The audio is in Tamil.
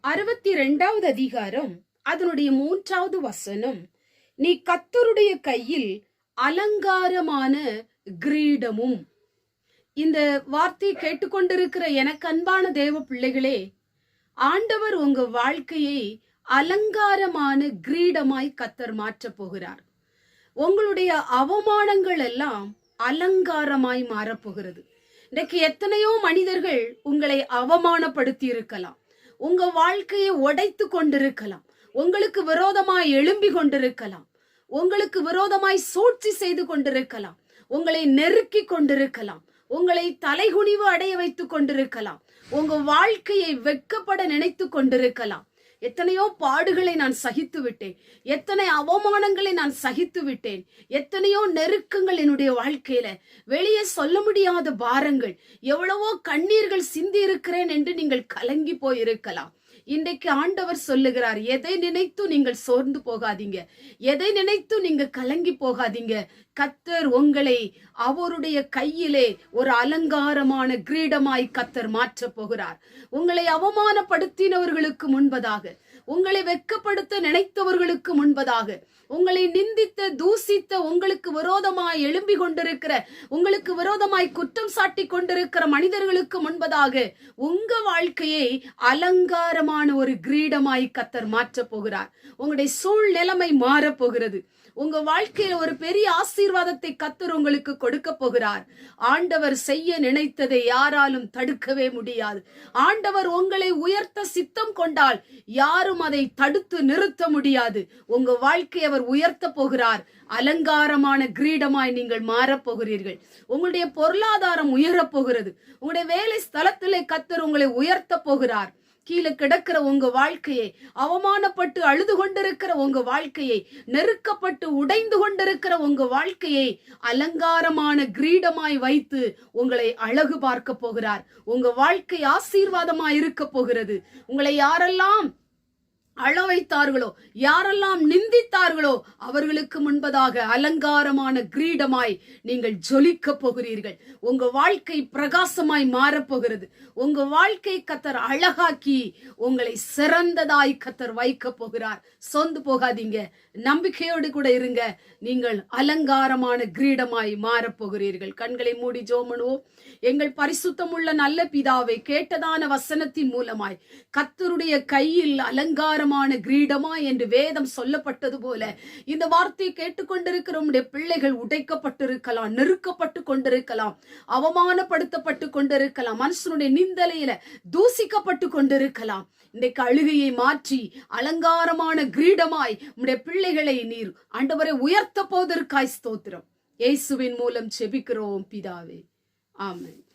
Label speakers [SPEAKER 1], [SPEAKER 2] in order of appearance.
[SPEAKER 1] அறுபத்தி ரெண்டாவது அதிகாரம் அதனுடைய மூன்றாவது வசனம். நீ கத்தருடைய கையில் அலங்காரமான கிரீடமும். இந்த வார்த்தை கேட்டுக்கொண்டிருக்கிற எனக்கு அன்பான தேவ பிள்ளைகளே ஆண்டவர் உங்க வாழ்க்கையை அலங்காரமான கிரீடமாய் கத்தர் மாற்றப் போகிறார். உங்களுடைய அவமானங்கள் எல்லாம் அலங்காரமாய் மாறப்போகிறது இன்றைக்கு எத்தனையோ மனிதர்கள் உங்களை அவமானப்படுத்தி இருக்கலாம். உங்க வாழ்க்கையை உடைத்து கொண்டிருக்கலாம். உங்களுக்கு விரோதமாய் எழும்பி கொண்டிருக்கலாம். உங்களுக்கு விரோதமாய் சூழ்ச்சி செய்து கொண்டிருக்கலாம். உங்களை நெருக்கி கொண்டிருக்கலாம். உங்களை தலைகுனிவு அடைய வைத்துக் கொண்டிருக்கலாம். உங்க வாழ்க்கையை வெட்கப்பட நினைத்து கொண்டிருக்கலாம். எத்தனையோ பாடுகளை நான் சகித்து விட்டேன். எத்தனை அவமானங்களை நான் சகித்து விட்டேன். எத்தனையோ நெருக்கங்கள் என்னுடைய வாழ்க்கையில. வெளியே சொல்ல முடியாத பாரங்கள். எவ்வளவோ கண்ணீர்கள் சிந்தி இருக்கிறேன் என்று நீங்கள் கலங்கி போயிருக்கலாம். இன்றைக்கு ஆண்டவர் சொல்லுகிறார் எதை நினைத்து நீங்கள் சோர்ந்து போகாதீங்க. எதை நினைத்து நீங்க கலங்கி போகாதீங்க. கத்தர் உங்களை அவருடைய கையிலே ஒரு அலங்காரமான கிரீடமாய் கத்தர் மாற்றப் போகிறார். உங்களை அவமானப்படுத்தினவர்களுக்கு முன்பதாக உங்களை வெட்கப்படுத்த நினைத்தவர்களுக்கு முன்பதாக உங்களை நிந்தித்த தூசித்த உங்களுக்கு விரோதமாய் எழும்பி கொண்டிருக்கிற உங்களுக்கு விரோதமாய் குற்றம் சாட்டி கொண்டிருக்கிற மனிதர்களுக்கு முன்பதாக உங்க வாழ்க்கையை அலங்காரமான ஒரு கிரீடமாய் கத்தர் மாற்றப் போகிறார். உங்களுடைய சூழ்நிலைமை மாறப் போகிறது. உங்க வாழ்க்கையில ஒரு பெரிய ஆசீர்வாதத்தை கத்தர் உங்களுக்கு கொடுக்க போகிறார். ஆண்டவர் செய்ய நினைத்ததை யாராலும் தடுக்கவே முடியாது. ஆண்டவர் உங்களை உயர்த்த சித்தம் கொண்டால் யாரும் அதை தடுத்து நிறுத்த முடியாது. உங்க வாழ்க்கை அவர் உயர்த்த போகிறார். அலங்காரமான கிரீடமாய் நீங்கள் மாறப் போகிறீர்கள். உங்களுடைய பொருளாதாரம் உயரப் போகிறது. உங்களுடைய வேலை ஸ்தலத்திலே கத்தர் உங்களை உயர்த்த போகிறார். கீழே கிடக்கிற உங்க வாழ்க்கையை அவமானப்பட்டு அழுது கொண்டிருக்கிற உங்க வாழ்க்கையை நெருக்கப்பட்டு உடைந்து கொண்டிருக்கிற உங்க வாழ்க்கையை அலங்காரமான கிரீடமாய் வைத்து உங்களை அழகு பார்க்க போகிறார். உங்க வாழ்க்கை ஆசீர்வாதமாய் இருக்க போகிறது. உங்களை யாரெல்லாம் அழ வைத்தார்களோ யாரெல்லாம் நிந்தித்தார்களோ அவர்களுக்கு முன்பதாக அலங்காரமான கிரீடமாய் நீங்கள் ஜொலிக்க போகிறீர்கள். உங்க வாழ்க்கை பிரகாசமாய் மாறப்போகிறது உங்க வாழ்க்கை கத்தர் அழகாக்கி உங்களை சிறந்ததாய் கத்தர் வைக்க போகிறார். சொந்து போகாதீங்க. நம்பிக்கையோடு கூட இருங்க. நீங்கள் அலங்காரமான கிரீடமாய் மாறப்போகிறீர்கள் கண்களை மூடி ஜோமனுவோம். எங்கள் பரிசுத்தமுள்ள நல்ல பிதாவை கேட்டதான வசனத்தின் மூலமாய் கத்தருடைய கையில் அலங்காரம் அலங்காரமான கிரீடமா என்று வேதம் சொல்லப்பட்டது போல இந்த வார்த்தையை கேட்டுக்கொண்டிருக்கிற உடைய பிள்ளைகள் உடைக்கப்பட்டிருக்கலாம் நெருக்கப்பட்டு கொண்டிருக்கலாம் அவமானப்படுத்தப்பட்டு கொண்டிருக்கலாம் மனுஷனுடைய நிந்தலையில தூசிக்கப்பட்டு கொண்டிருக்கலாம். இன்றைக்கு அழுகையை மாற்றி அலங்காரமான கிரீடமாய் உடைய பிள்ளைகளை நீர் ஆண்டவரை உயர்த்த போதற்காய் ஸ்தோத்திரம். இயேசுவின் மூலம் செபிக்கிறோம் பிதாவே. ஆமன்.